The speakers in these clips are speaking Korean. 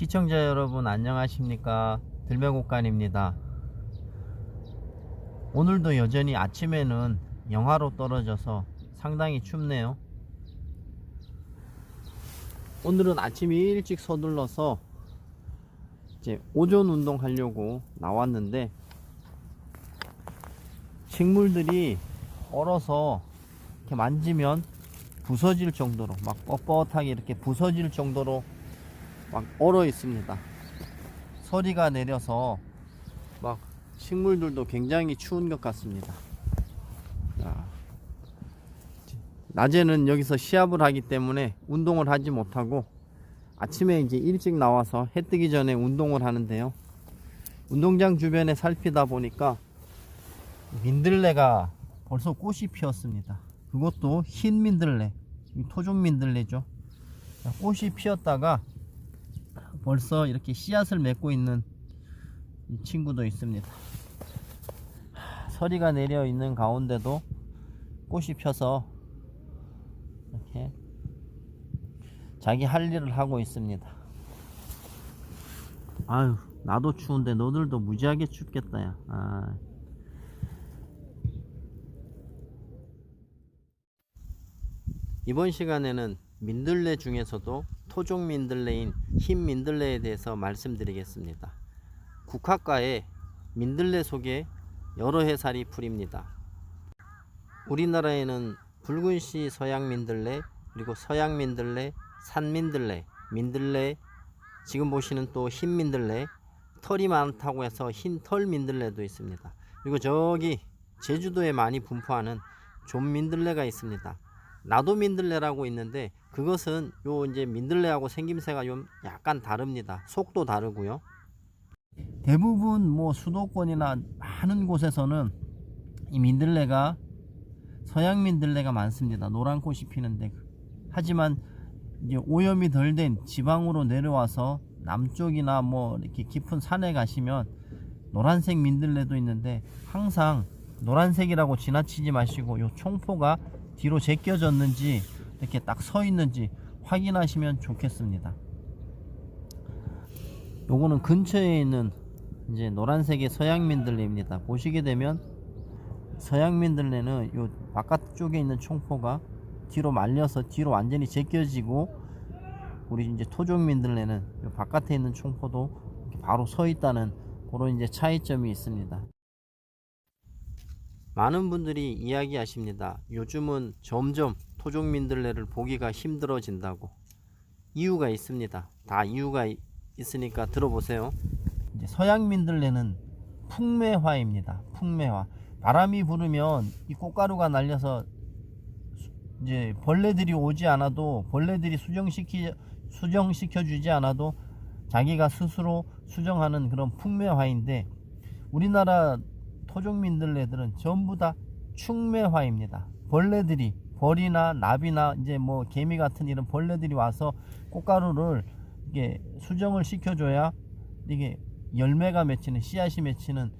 시청자 여러분 안녕하십니까? 들매곡간입니다. 오늘도 여전히 아침에는 영하로 떨어져서 상당히 춥네요. 오늘은 아침 일찍 서둘러서 이제 오전 운동 하려고 나왔는데 식물들이 얼어서 이렇게 만지면 부서질 정도로 막 뻣뻣하게 이렇게 부서질 정도로 막 얼어 있습니다. 서리가 내려서 막 식물들도 굉장히 추운 것 같습니다. 자, 낮에는 여기서 시합을 하기 때문에 운동을 하지 못하고 아침에 이제 일찍 나와서 해 뜨기 전에 운동을 하는데요. 운동장 주변에 살피다 보니까 민들레가 벌써 꽃이 피었습니다. 그것도 흰 민들레, 이 토종 민들레죠. 자, 꽃이 피었다가 벌써 이렇게 씨앗을 맺고 있는 이 친구도 있습니다. 하, 서리가 내려 있는 가운데도 꽃이 펴서 이렇게 자기 할 일을 하고 있습니다. 아유, 나도 추운데 너들도 무지하게 춥겠다, 야. 아. 이번 시간에는 민들레 중에서도 토종 민들레인 흰 민들레에 대해서 말씀드리겠습니다. 국화과에 민들레 속에 여러 해살이 풀입니다. 우리나라에는 붉은씨 서양 민들레, 그리고 서양 민들레, 산 민들레, 민들레, 지금 보시는 또 흰 민들레, 털이 많다고 해서 흰 털 민들레도 있습니다. 그리고 저기 제주도에 많이 분포하는 좀 민들레가 있습니다. 나도 민들레라고 있는데 그것은 요 이제 민들레하고 생김새가 좀 약간 다릅니다. 속도 다르고요. 대부분 뭐 수도권이나 많은 곳에서는 이 민들레가 서양 민들레가 많습니다. 노란 꽃이 피는데 하지만 이제 오염이 덜 된 지방으로 내려와서 남쪽이나 뭐 이렇게 깊은 산에 가시면 노란색 민들레도 있는데 항상 노란색이라고 지나치지 마시고 요 총포가 뒤로 제껴졌는지 이렇게 딱 서 있는지 확인하시면 좋겠습니다. 요거는 근처에 있는 이제 노란색의 서양민들레입니다. 보시게 되면 서양민들레는 요 바깥쪽에 있는 총포가 뒤로 말려서 뒤로 완전히 제껴지고 우리 이제 토종민들레는 요 바깥에 있는 총포도 바로 서 있다는 그런 이제 차이점이 있습니다. 많은 분들이 이야기하십니다. 요즘은 점점 토종민들레를 보기가 힘들어진다고. 이유가 있습니다. 다 이유가 이- 있으니까 들어보세요. 이제 서양 민들레는 풍매화입니다. 풍매화. 바람이 불으면 이 꽃가루가 날려서 수- 이제 벌레들이 오지 않아도 벌레들이 수정시키 수정시켜 주지 않아도 자기가 스스로 수정하는 그런 풍매화인데 우리나라 토종민들레들은 전부 다 충매화입니다. 벌레들이 벌이나 납이나 이제 뭐 개미 같은 이런 벌레들이 와서 꽃가루를 이게 수정을 시켜줘야 이게 열매가 맺히는 씨앗이 맺히는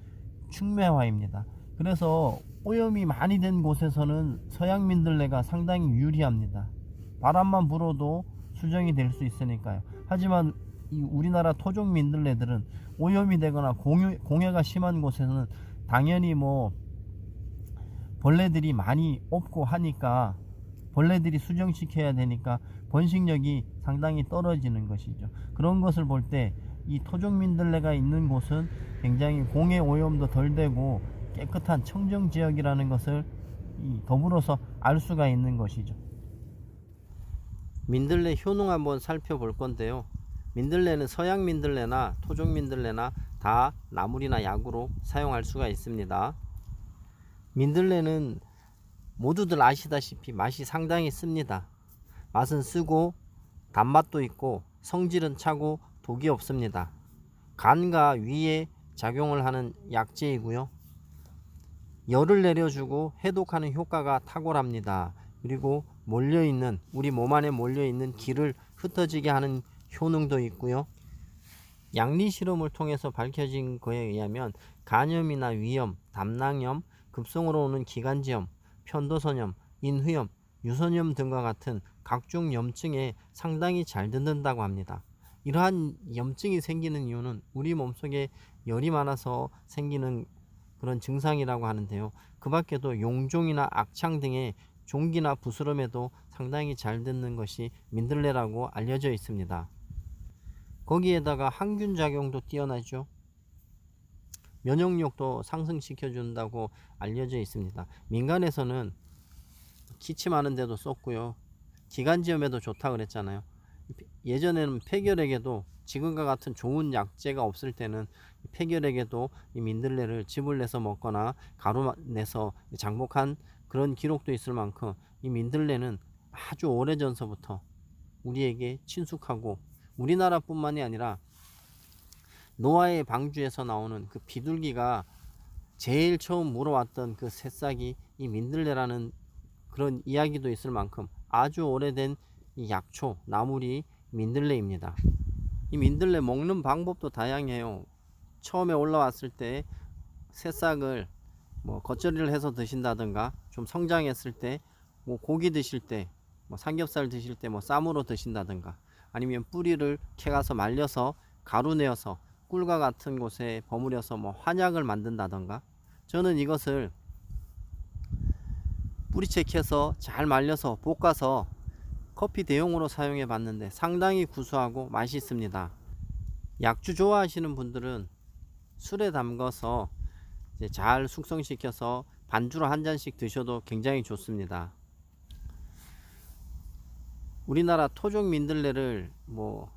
충매화입니다. 그래서 오염이 많이 된 곳에서는 서양 민들레가 상당히 유리합니다. 바람만 불어도 수정이 될 수 있으니까요. 하지만 이 우리나라 토종 민들레들은 오염이 되거나 공해, 공해가 심한 곳에서는 당연히 뭐 벌레들이 많이 없고 하니까 벌레들이 수정시켜야 되니까 번식력이 상당히 떨어지는 것이죠. 그런 것을 볼 때 이 토종 민들레가 있는 곳은 굉장히 공해 오염도 덜 되고 깨끗한 청정 지역이라는 것을 이 더불어서 알 수가 있는 것이죠. 민들레 효능 한번 살펴볼 건데요. 민들레는 서양 민들레나 토종 민들레나 다 나물이나 약으로 사용할 수가 있습니다. 민들레는 모두들 아시다시피 맛이 상당히 씁니다. 맛은 쓰고 단맛도 있고 성질은 차고 독이 없습니다. 간과 위에 작용을 하는 약재이고요. 열을 내려주고 해독하는 효과가 탁월합니다. 그리고 몰려있는 우리 몸 안에 몰려있는 기를 흩어지게 하는 효능도 있고요. 양리 실험을 통해서 밝혀진 거에 의하면 간염이나 위염, 담낭염, 급성으로 오는 기관지염, 편도선염, 인후염, 유선염 등과 같은 각종 염증에 상당히 잘 듣는다고 합니다. 이러한 염증이 생기는 이유는 우리 몸속에 열이 많아서 생기는 그런 증상이라고 하는데요. 그 밖에도 용종이나 악창 등의 종기나 부스럼에도 상당히 잘 듣는 것이 민들레라고 알려져 있습니다. 거기에다가 항균 작용도 뛰어나죠. 면역력도 상승시켜 준다고 알려져 있습니다. 민간에서는 기침하는 데도 썼고요. 기관지염에도 좋다 그랬잖아요. 예전에는 폐결핵에도 지금과 같은 좋은 약재가 없을 때는 이 폐결핵에도 이 민들레를 즙을 내서 먹거나 가루 내서 장복한 그런 기록도 있을 만큼 이 민들레는 아주 오래 전서부터 우리에게 친숙하고 우리나라뿐만이 아니라 노아의 방주에서 나오는 그 비둘기가 제일 처음 물어왔던 그 새싹이 이 민들레라는 그런 이야기도 있을 만큼 아주 오래된 이 약초 나물이 민들레입니다. 이 민들레 먹는 방법도 다양해요. 처음에 올라왔을 때 새싹을 뭐 겉절이를 해서 드신다든가 좀 성장했을 때 뭐 고기 드실 때 뭐 삼겹살 드실 때 뭐 쌈으로 드신다든가 아니면 뿌리를 캐가서 말려서 가루 내어서 꿀과 같은 곳에 버무려서 뭐 한약을 만든다던가 저는 이것을 뿌리채 캐서 잘 말려서 볶아서 커피 대용으로 사용해 봤는데 상당히 구수하고 맛있습니다. 약주 좋아하시는 분들은 술에 담가서 잘 숙성시켜서 반주로 한 잔씩 드셔도 굉장히 좋습니다. 우리나라 토종 민들레를 뭐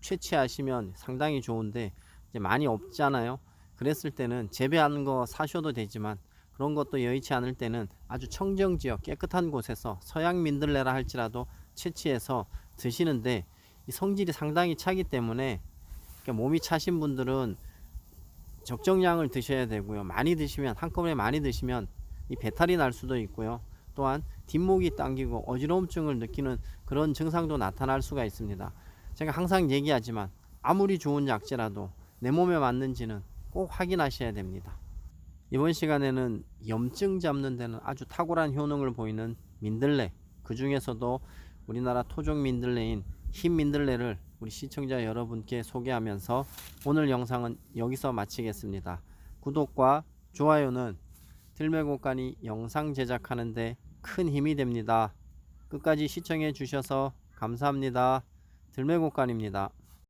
채취하시면 상당히 좋은데 이제 많이 없잖아요. 그랬을 때는 재배하는 거 사셔도 되지만 그런 것도 여의치 않을 때는 아주 청정 지역 깨끗한 곳에서 서양 민들레라 할지라도 채취해서 드시는데 이 성질이 상당히 차기 때문에 그러니까 몸이 차신 분들은 적정량을 드셔야 되고요. 많이 드시면 한꺼번에 많이 드시면 이 배탈이 날 수도 있고요. 또한 뒷목이 당기고 어지러움증을 느끼는 그런 증상도 나타날 수가 있습니다. 제가 항상 얘기하지만 아무리 좋은 약재라도 내 몸에 맞는지는 꼭 확인하셔야 됩니다. 이번 시간에는 염증 잡는 데는 아주 탁월한 효능을 보이는 민들레 그 중에서도 우리나라 토종 민들레인 흰 민들레를 우리 시청자 여러분께 소개하면서 오늘 영상은 여기서 마치겠습니다. 구독과 좋아요는 들매곡간이 영상 제작하는데 큰 힘이 됩니다. 끝까지 시청해 주셔서 감사합니다. 들매곡간입니다.